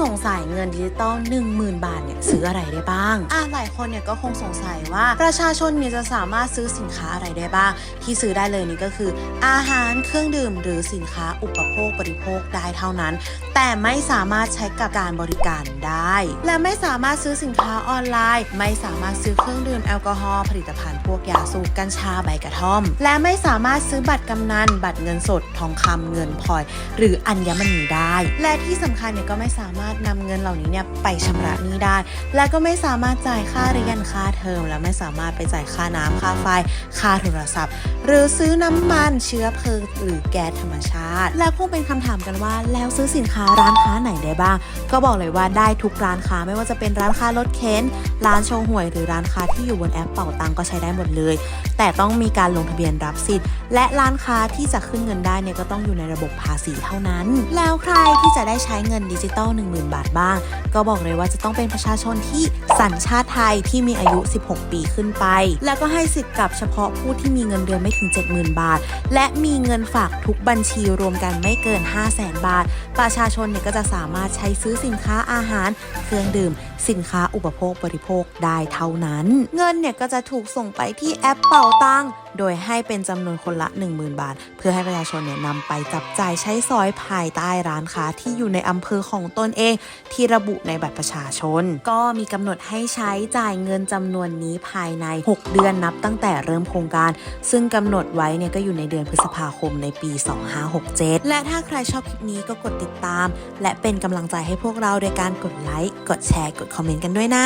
สงสัยเงินดิจิตอล10,000 บาทเนี่ยซื้ออะไรได้บ้างอะหลายคนเนี่ยก็คงสงสัยว่าประชาชนเนี่ยจะสามารถซื้อสินค้าอะไรได้บ้าง ที่ซื้อได้เลยนี่ก็คือ อาหารเครื่องดื่ม หรือสินค้าอุปโภคบริโภคได้เท่านั้น แต่ไม่สามารถใช้กับการบริการได้ และไม่สามารถซื้อสินค้าออนไลน์ ไม่สามารถซื้อเครื่องดื่มแอลกอฮอล์ผลิตภัณฑ์พวกยาสูบกัญชาใบกระท่อม และไม่สามารถซื้อบัตรกำนันบัตรเงินสดทองคำเงินพลอย หรืออัญมณีได้ และที่สำคัญเนี่ยก็ไม่สามารถนำเงินเหล่านี้เนี่ยไปชำระหนี้ได้ และก็ไม่สามารถจ่ายค่าเรียนค่าเทอม และไม่สามารถไปจ่ายค่าน้ำค่าไฟ ค่าโทรศัพท์ หรือซื้อน้ำมันเชื้อเพลิงหรือแก๊สธรรมชาติ และคงเป็นคำถามกันว่า แล้วซื้อสินค้าร้านค้าไหนได้บ้าง ก็บอกเลยว่าได้ทุกร้านค้าไม่ว่าจะเป็นร้านค้ารถเข็นร้านโชว์หวย หรือร้านค้าที่อยู่บนแอปเป่าตังก็ใช้ได้หมดเลย แต่ต้องมีการลงทะเบียนรับสิทธิ์ และร้านค้าที่จะขึ้นเงินได้เนี่ยก็ต้องอยู่ในระบบภาษีเท่านั้น แล้วใครที่จะได้ใช้เงินดิจิตอล10,000 บาทบ้าง ก็บอกเลยว่าจะต้องเป็นประชาชนที่สัญชาติไทยที่มีอายุ 16 ปีขึ้นไป แล้วก็ให้สิทธิ์กับเฉพาะผู้ที่มีเงินเดือนไม่ถึง 70,000 บาท และมีเงินฝากทุกบัญชีรวมกันไม่เกิน 500,000บาท ประชาชนเนี่ยก็จะสามารถใช้ซื้อสินค้าอาหาร เครื่องดื่ม สินค้าอุปโภคบริโภคได้เท่านั้น เงินเนี่ยก็จะถูกส่งไปที่แอปเป่าตัง โดยให้เป็นจำนวนคนละ 10,000 บาท เพื่อให้ประชาชนเนี่ยนำไปจับจ่ายใช้สอยภายใต้ร้านค้าที่อยู่ในอำเภอของตนเอง ที่ระบุในบัตรประชาชน ก็มีกำหนดให้ใช้จ่ายเงินจำนวนนี้ภายใน 6 เดือนนับตั้งแต่เริ่มโครงการ ซึ่งกำหนดไว้เนี่ยก็อยู่ในเดือนพฤษภาคมในปี 2567 และถ้าใครชอบคลิปนี้ก็กดติดตาม และเป็นกำลังใจให้พวกเราโดยการกดไลค์ กดแชร์ กดคอมเมนต์กันด้วยนะ